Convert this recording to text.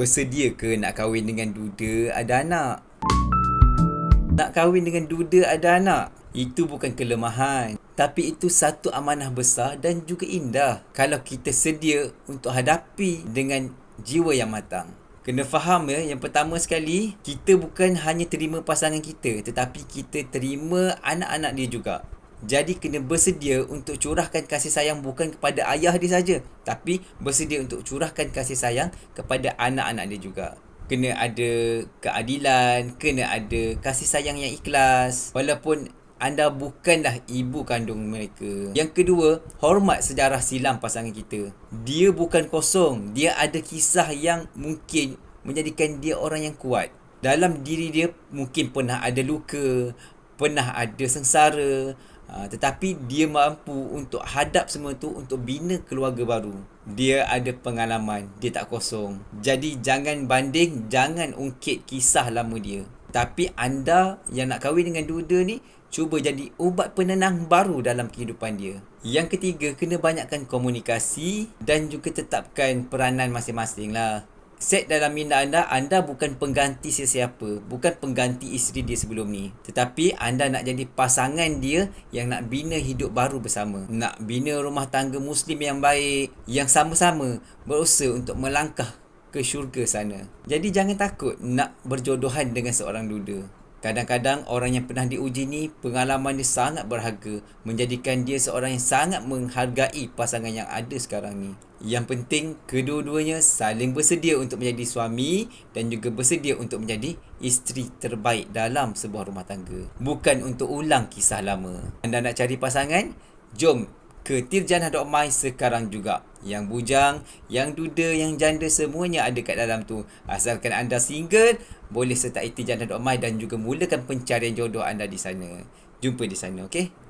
Bersedia ke nak kahwin dengan duda ada anak? Nak kahwin dengan duda ada anak? Itu bukan kelemahan. Tapi itu satu amanah besar dan juga indah. Kalau kita sedia untuk hadapi dengan jiwa yang matang. Kena faham ya, yang pertama sekali, kita bukan hanya terima pasangan kita, tetapi kita terima anak-anak dia juga. Jadi kena bersedia untuk curahkan kasih sayang bukan kepada ayah dia saja, tapi bersedia untuk curahkan kasih sayang kepada anak-anak dia juga. Kena ada keadilan, kena ada kasih sayang yang ikhlas. Walaupun anda bukanlah ibu kandung mereka. Yang kedua, hormat sejarah silam pasangan kita. Dia bukan kosong. Dia ada kisah yang mungkin menjadikan dia orang yang kuat. Dalam diri dia mungkin pernah ada luka, pernah ada sengsara, Ha, tetapi dia mampu untuk hadap semua tu untuk bina keluarga baru. Dia ada pengalaman, dia tak kosong. Jadi jangan banding, jangan ungkit kisah lama dia. Tapi anda yang nak kahwin dengan duda ni, cuba jadi ubat penenang baru dalam kehidupan dia. Yang ketiga, kena banyakkan komunikasi dan juga tetapkan peranan masing-masing lah set dalam minda anda, anda bukan pengganti sesiapa. Bukan pengganti isteri dia sebelum ni. Tetapi anda nak jadi pasangan dia yang nak bina hidup baru bersama. Nak bina rumah tangga Muslim yang baik. Yang sama-sama berusaha untuk melangkah ke syurga sana. Jadi jangan takut nak berjodohan dengan seorang duda. Kadang-kadang orang yang pernah diuji ni pengalaman dia sangat berharga menjadikan dia seorang yang sangat menghargai pasangan yang ada sekarang ni. Yang penting kedua-duanya saling bersedia untuk menjadi suami dan juga bersedia untuk menjadi isteri terbaik dalam sebuah rumah tangga. Bukan untuk ulang kisah lama. Anda nak cari pasangan? Jom ke tirjana.my sekarang juga. Yang bujang, yang duda, yang janda semuanya ada kat dalam tu. Asalkan anda single, boleh sertai tirjana.my dan juga mulakan pencarian jodoh anda di sana. Jumpa di sana, okey?